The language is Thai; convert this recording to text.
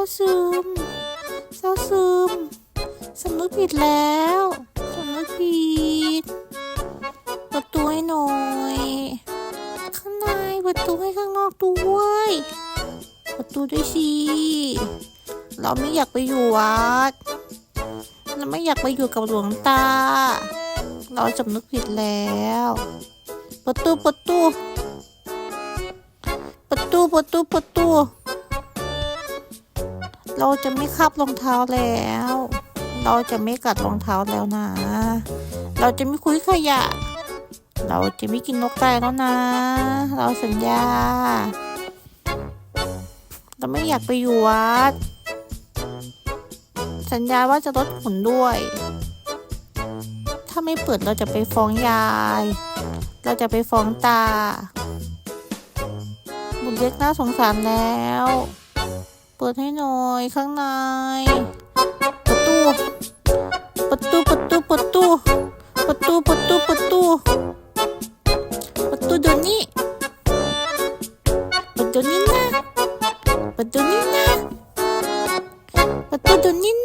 าเศร้าซึม เศร้าซึมสำนึกผิดแล้วสำนึกผิดเประตูให้หน่อย ข้างในเประตูให้ข้างนอกด้วยเประตูด้วยสิเราไม่อยากไปอยู่วัดเราไม่อยากไปอยู่กับหลวงตา เราสำนึกผิดแล้วเประตูประตูประตูประตูประตู เราจะไม่คับรองเท้าแล้ว เราจะไม่กัดรองเท้าแล้วนะ เราจะไม่คุยขยะ เราจะไม่กินนกไก่แล้วนะ เราสัญญา เราไม่อยากไปอยู่วัด สัญญาว่าจะลดหุ่นด้วย ถ้าไม่เปิดเราจะไปฟ้องยาย เราจะไปฟ้องตา บุญเล็กน่าสงสารแล้ว เปิดให้หน่อยข้างใน ประตู ประตู ประตู ประตู ประตู ประตู ประตู ประตูเดี๋ยวนี้ประตูนี้นะประตูนี้นะประตูเดี๋ยวนี้นะ